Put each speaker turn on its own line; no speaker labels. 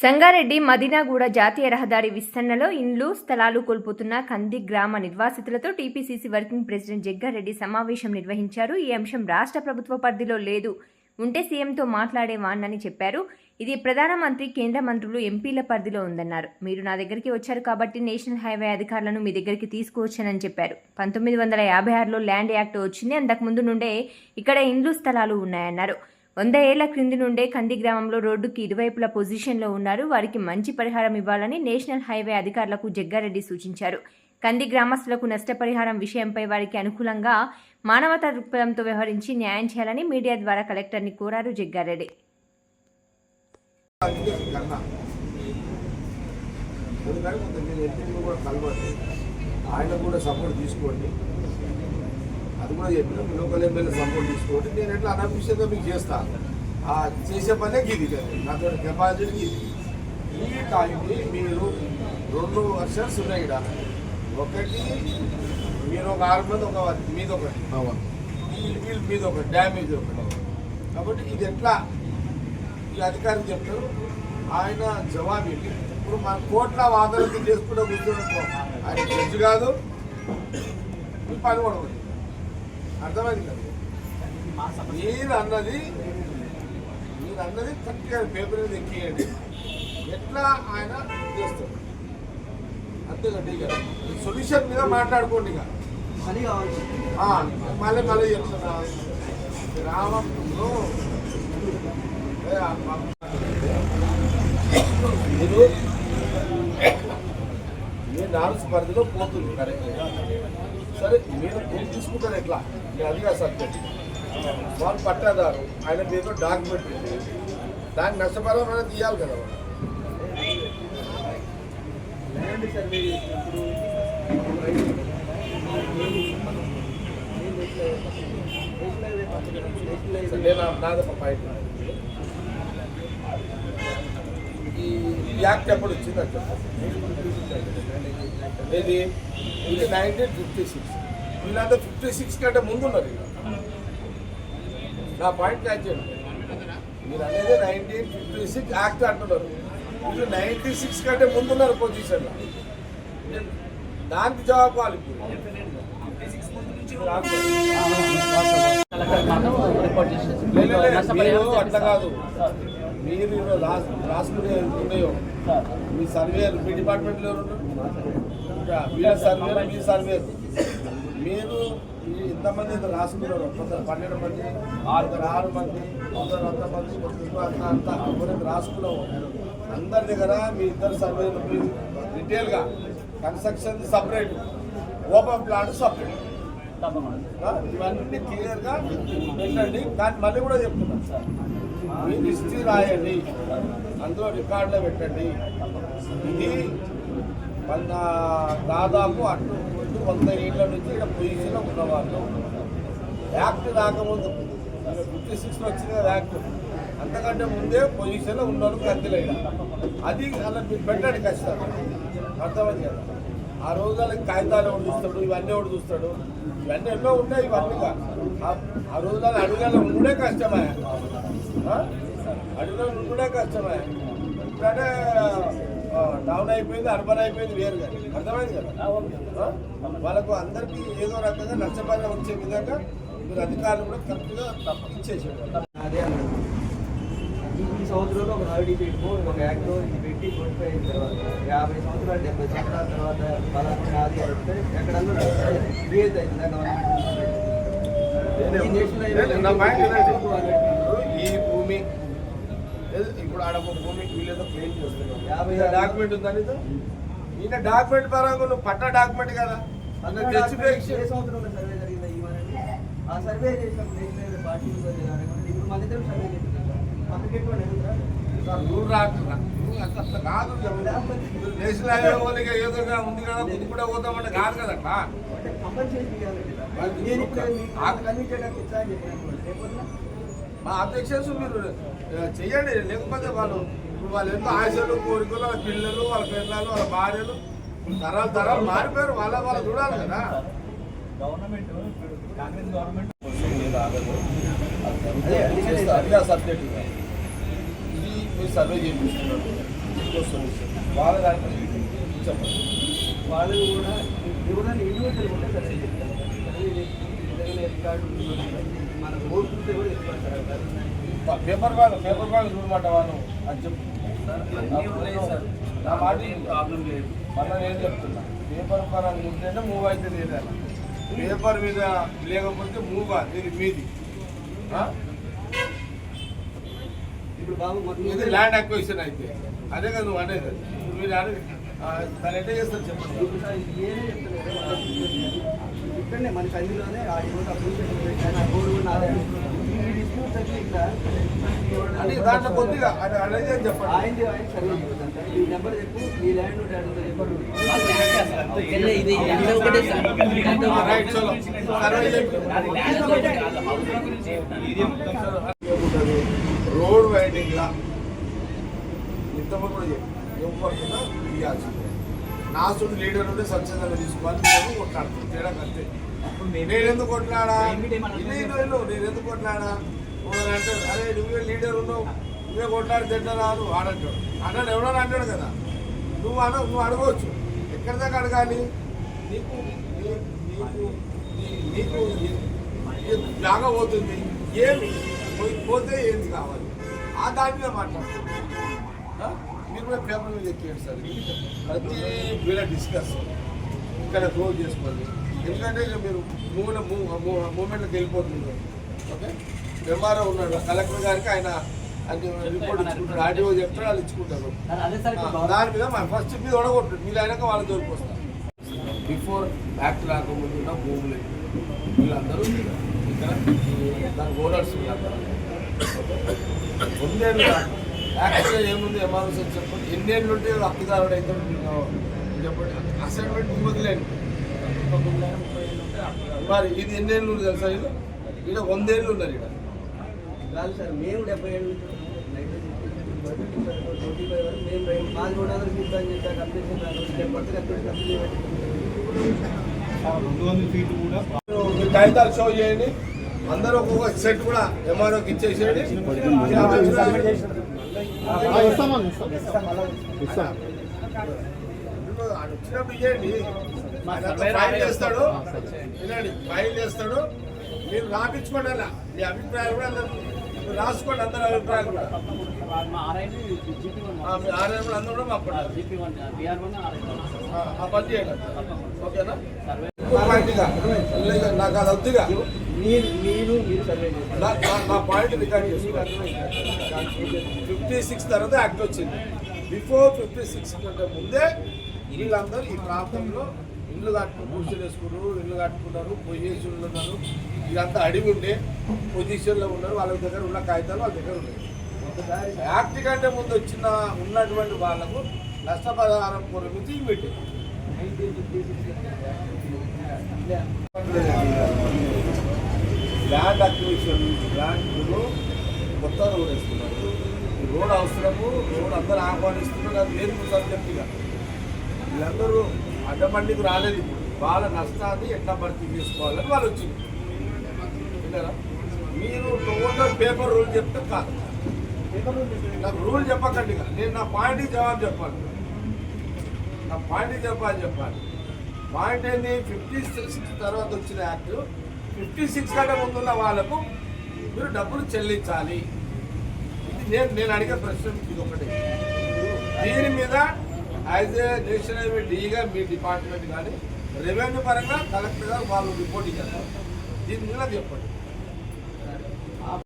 సంగారెడ్డి మదినాగూడ జాతీయ రహదారి విస్తరణలో ఇండ్లు స్థలాలు కోల్పోతున్న కంది గ్రామ నిర్వాసితులతో టీపీసీసీ వర్కింగ్ ప్రెసిడెంట్ జగ్గారెడ్డి సమావేశం నిర్వహించారు. ఈ అంశం రాష్ట్ర ప్రభుత్వ పరిధిలో లేదు. ఉంటే సీఎంతో మాట్లాడేవాణ్ణని చెప్పారు. ఇది ప్రధానమంత్రి కేంద్ర మంత్రులు ఎంపీల పరిధిలో ఉందన్నారు. మీరు నా దగ్గరికి వచ్చారు కాబట్టి నేషనల్ హైవే అధికారులను మీ దగ్గరికి తీసుకువచ్చానని చెప్పారు. పంతొమ్మిది వందల యాభై ఆరులో ల్యాండ్ యాక్ట్ వచ్చింది. అంతకుముందు నుండే ఇక్కడ ఇండ్లు స్థలాలు ఉన్నాయన్నారు. వంద ఏళ్ళ క్రింది నుండే కంది గ్రామంలో రోడ్డుకి ఇరువైపుల పొజిషన్లో ఉన్నారు. వారికి మంచి పరిహారం ఇవ్వాలని నేషనల్ హైవే అధికారులకు జగ్గారెడ్డి సూచించారు. కంది గ్రామస్తులకు నష్టపరిహారం విషయంపై వారికి అనుకూలంగా మానవతా దృక్పథంతో వ్యవహరించి న్యాయం చేయాలని మీడియా ద్వారా కలెక్టర్ని కోరారు జగ్గారెడ్డి.
ఆయన కూడా సపోర్ట్ తీసుకోండి. అది కూడా చెప్పిన లోకల్ ఎమ్మెల్యే సపోర్ట్ తీసుకోండి. నేను ఎట్లా అనఫిషియల్గా మీకు చేస్తా? ఆ చేసే పనే ఇది కదా. నాతో కెపాసిటీ ఇది ఈ టైంని మీరు రెండు వర్షన్స్ ఉన్నాయి ఇక్కడ ఒకటి మీరు ఒక ఆరు మంది ఒక మీద ఒకటి. వీళ్ళు మీద ఒకటి డ్యామేజ్ ఒకటి. కాబట్టి ఇది ఎట్లా? ఈ అధికారి చెప్తారు ఆయన జవాబు ఏంటి? ఇప్పుడు మన కోట్ల వాదనలు చేసుకుంటూ కూర్చోడం ఆయన జడ్జి కాదు. పని కూడా ఉంది. అర్థమైంది కదా? మీరు అన్నది మీరు అన్నది కరెక్ట్గా పేపర్ మీద ఎక్కియండి. ఎట్లా ఆయన చేస్తారు అంతేకండి ఇక సొల్యూషన్ మీద మాట్లాడుకోండి ఇక. మళ్ళీ మళ్ళీ చెప్తున్నా. గ్రామంలో మీ నాలుగు పరిధిలో పోతుంది కరెక్ట్ సరే మీరు మీరు తీసుకుంటారు ఎట్లా మీరు అదిగా సబ్జెక్ట్ వాళ్ళు పట్టాదారు ఆయన పేరు డాక్యుమెంట్. దానికి నష్టపరం అనేది తీయాలి కదా.
ల్యాండ్ సర్వే చేసినప్పుడు
నేను ఈ యాక్ట్ ఎప్పుడు వచ్చింది అని చెప్పండి ఇది నైన్టీన్ ఫిఫ్టీ సిక్స్ వీళ్ళంతా ఫిఫ్టీ సిక్స్ కంటే ముందు ఉన్నారు ఇలా నా పాయింట్ క్యాచ్ చేయండి మీరు అనేది నైన్టీన్ ఫిఫ్టీ సిక్స్ యాక్ట్ అంటున్నారు వీళ్ళు నైన్టీ సిక్స్ కంటే ముందున్నారు పొజిషన్లో దానికి జవాబు వాళ్ళు మీరు అట్లా. కాదు. మీరు రాసుకునే ఉన్నాయో. మీ సర్వేలు మీ డిపార్ట్మెంట్లో ఎవరు వీళ్ళ సర్వేరు మీ సర్వేరు మీరు. ఇంతమంది ఇంత రాసుకున్నారు. కొందరు పన్నెండు మంది ఆరుగురు ఆరు మంది కొందరు అంత మంది కొందరు అంత అంత ఎవరైతే రాసుకున్నాము. అందరి దగ్గర మీ ఇద్దరు సర్వేలు మీరు డీటెయిల్గా construction separate open plot separate. ఇవన్నీ క్లియర్గా పెట్టండి. కానీ మళ్ళీ కూడా చెప్తున్నాను సార్. మీరు హిస్టరీ రాయండి. అందులో రికార్డులో పెట్టండి. ఇది దాదాపు అటు ఇటు వంద ఏళ్ళ నుంచి ఇక్కడ పొజిషన్లో ఉన్నవాళ్ళు. యాక్ట్ రాకముందు ఫిఫ్టీ సిక్స్లో వచ్చింది కదా యాక్ట్. అంతకంటే ముందే పొజిషన్లో ఉన్నవాళ్ళు కత్తిలేడ అది అలా మీరు పెట్టండి కష్టం అర్థమైంది కదా? ఆ రోజు వాళ్ళకి కాగితాలు ఎవడు చూస్తాడు ఇవన్నీ ఎవడు చూస్తాడు? ఇవన్నీ ఎన్నో ఉన్నాయి ఇవన్నీ ఆ- రోజు వాళ్ళు అడుగులో ఉండే కష్టమే. అడుగులో ఉండే కష్టమే. ఇప్పుడంటే ఆ, డౌన్ అయిపోయింది అర్బన్ అయిపోయింది వేరు కదా అర్థమైంది కదా? వాళ్ళకు అందరికీ ఏదో రకంగా నష్టపరిహారం వచ్చే విధంగా మీరు అధికారులు కూడా కరెక్ట్గా ఇచ్చేసేవాళ్ళు
అదే ఈ సంవత్సరంలో ఒక సర్టిఫికేట్ ఒక యాక్ట్ ఇది పెట్టి కొట్టిపోయిన అయిన తర్వాత యాభై సంవత్సరాలు డెబ్బై సంవత్సరాల తర్వాత పలానా నాది చెప్తే ఎక్కడన్నా క్రియేట్ అవుతుందా గవర్నమెంట్ ఈ
భూమి ఇప్పుడు ఆడ ఒక భూమి వీళ్ళేదో క్లెయిమ్ చేస్తున్నారు.
యాభై
డాక్యుమెంట్ ఉందని ఈయన డాక్యుమెంట్ పరంగా నువ్వు పట్ట డాక్యుమెంట్ కదా. అన్న
సర్వే చేస్తున్నాం?
నువ్వు రాకుండా. అంత కాదు నేషనల్ హైవే వాళ్ళకి ఏదో ఉంది కదా ముందు కూడా పోతామంటే కాదు కదా అట్లా. మా అబ్జెక్షన్స్ మీరు ఆ, చెయ్యండి లేకపోతే వాళ్ళు ఇప్పుడు వాళ్ళు ఎంతో ఆశలు కోరికలు వాళ్ళ పిల్లలు వాళ్ళ పిల్లలు వాళ్ళ భార్యలు తరాలు తరాలు మారిపోయారు వాళ్ళ వాళ్ళు చూడాలి కదా
గవర్నమెంట్ కాంగ్రెస్ గవర్నమెంట్
అదే సబ్జెక్ట్ ఇది మీరు సర్వే చేయించుకున్నారు వాళ్ళ దాంట్లో చెప్పండి
వాళ్ళు కూడా ఎవరైనా ఇండివిజువల్ ఉంటే సరే చెప్తారు మన చూస్తే కూడా చెప్తారు.
పేపర్ బ్యాగ్ పేపర్ బ్యాగ్ చూడమాట వాళ్ళు అని చెప్పు. నా మాట
ఏం ప్రాబ్లం లేదు
మళ్ళీ నేను చెప్తున్నా. పేపర్ పరంగా ఉంటేనే మూవ్ అయితే లేదన్న పేపర్ మీద లేకపోతే మూవ్ ఇది మీది?
ఇప్పుడు బాబు
ఇది ల్యాండ్ అక్విజిషన్ అయితే. అదే కదా నువ్వు అనేది. ఇప్పుడు మీరు అడిగి దాని ఎట్లా చేస్తారు చెప్పండి.
ఇక్కడనే మన కందిలోనే ఆ ఈరోజు అప్లికేషన్ పెట్టాను ఆ బోర్డు కూడా
అంటే దాంట్లో కొద్దిగా అది అనేది అని చెప్పండి.
ఆయన ఈ నెంబర్ చెప్పు ల్యాండ్ డాడీతో?
రోడ్ వైడింగ్ లా ఇంతమంది కూడా చెప్పు ఎవరికైనా ఇవ్వాల్సిందే నా సొంత లీడర్ ఉంటే స్వచ్ఛందంగా తీసుకోవాలి. నేను కొట్లాడుతాను తేడా అంతే. నేను ఎందుకు కొట్లాడా నేను ఎందుకు కొట్లాడా అంటాడు అరే నువ్వే లీడర్ ఉన్నావు? నువ్వే కొట్లాడి తింటారా నువ్వు ఆడంటాడు అన్నాడు ఎవడో అంటాడు కదా? నువ్వు అన నువ్వు అడగవచ్చు ఎక్కడి దాకా అడగాలి? నీకు నీకు నీకు లాగా జాగా పోతుంది. ఏమి పోయి- పోతే ఏంది కావాలి? ఆ దాని మీద మాట్లాడుతుంది మీరు కూడా పేపర్ మీద ఎక్కేయండి సార్. ప్రతి వీళ్ళ డిస్కస్. ఇక్కడ గ్రో చేసుకోండి. ఎందుకంటే ఇక మీరు మూల మూమెంట్కి వెళ్ళిపోతుంది ఓకే? ఎంఆర్ఓ ఉన్నాడు. కలెక్టర్ గారికి ఆయన అది రిపోర్ట్ ఇచ్చుకుంటారు ఆర్డీఓ చెప్తారు వాళ్ళు ఇచ్చుకుంటారు దాని మీద మన ఫస్ట్ మీద ఒడగొట్టు మీరు అయినాక వాళ్ళ జోలికి వస్తారు. బిఫోర్ యాక్ట్ రాకముందు ఉన్న భూములు. వీళ్ళందరూ ఇక్కడ. దాని ఓనర్స్ వీళ్ళందరూ. రెండేళ్ళు యాక్చువల్గా ఏముంది ఎంఆర్ఓస్ అని చెప్పండి. ఎన్నేళ్ళు ఉంటే హక్కుదారుడు అయితే చెప్పండి. అసైన్మెంట్ వదిలేండి మరి ఇది ఎన్నేళ్ళు ఉంది తెలుసా? ఇది ఇక్కడ వందేళ్ళు ఉన్నారు ఇక్కడ
కాదు సార్ మేము డెబ్బై ఏళ్ళు ట్వంటీ ఫైవ్ వరకు మేము రైతు మాది కూడా వందలు ఫీట్ అని డెబ్బై
రెండు వందల ఫీట్ కూడా
కాగితాలు షో చేయండి. అందరూ ఒక్కొక్క సెట్ కూడా ఎంఆర్ఓకి ఇచ్చేసేయండి. వచ్చినప్పుడు ఇవ్వండి ఫైల్ చేస్తాడు. వినండి ఫైల్ చేస్తాడు. మీరు రాపించుకోండి అలా. మీ అభిప్రాయాలు కూడా అందరూ రాసుకోండి అందరి అభిప్రాయాలు కూడా. ఆర్ఐ కూడా అందరూ కూడా మాకు ఆ, పని చేయండి. ఓకేనా? నాకు అది వద్దుగా. నా పాయింట్ రికార్డ్ ఫిఫ్టీ సిక్స్ తర్వాత యాక్ట్ వచ్చింది. బిఫోర్ ఫిఫ్టీ సిక్స్ కంటే ముందే వీళ్ళందరూ ఈ ప్రాంతంలో ఇల్లు కట్టుకుని కూర్చొని వేసుకున్నారు ఇల్లు కట్టుకున్నారు పొజిషన్లు ఉన్నారు. ఇదంతా అడిగి ఉండే పొజిషన్లో ఉన్నారు వాళ్ళ దగ్గర ఉన్న కాగితాలు వాళ్ళ దగ్గర ఉన్నాయి.
ఒకసారి
యాక్ట్ కంటే ముందు వచ్చిన ఉన్నటువంటి వాళ్ళకు నష్టపరిహారం కొరకు పెట్టి
nineteen fifty six
land acquisition ల్యాండ్లో కొత్త రోడ్ వేస్తున్నారు రోడ్ అవసరము రోడ్ అందరూ ఆహ్వానిస్తున్నారు అది లేదు సబ్జెక్టుగా. వీళ్ళందరూ అడ్డబండికి రాలేదు ఇప్పుడు. వాళ్ళ నష్టాన్ని ఎట్లా భర్తీ చేసుకోవాలని వాళ్ళు వచ్చింది విన్నారా? మీరు టోటల్ పేపర్ రూల్ చెప్తే కాదు. నాకు రూల్ చెప్పకండి. నేను నా పాయింట్కి జవాబు చెప్పాలి. నా పాయింట్కి చెప్పాలి చెప్పాలి. పాయింట్ ఏంది? ఫిఫ్టీ సిక్స్ తర్వాత వచ్చిన యాక్ట్. ఫిఫ్టీ సిక్స్ కంటే ముందున్న వాళ్ళకు మీరు డబ్బులు చెల్లించాలి. ఇది నేను నేను అడిగే ప్రశ్న ఇది ఒకటి. దీని మీద యాజ్ ఏ నేషనల్ హైవే డీగా మీ డిపార్ట్మెంట్ కానీ రెవెన్యూ పరంగా కలెక్టర్ గారు వాళ్ళు రిపోర్ట్ ఇచ్చారు దీని మీద చెప్పండి.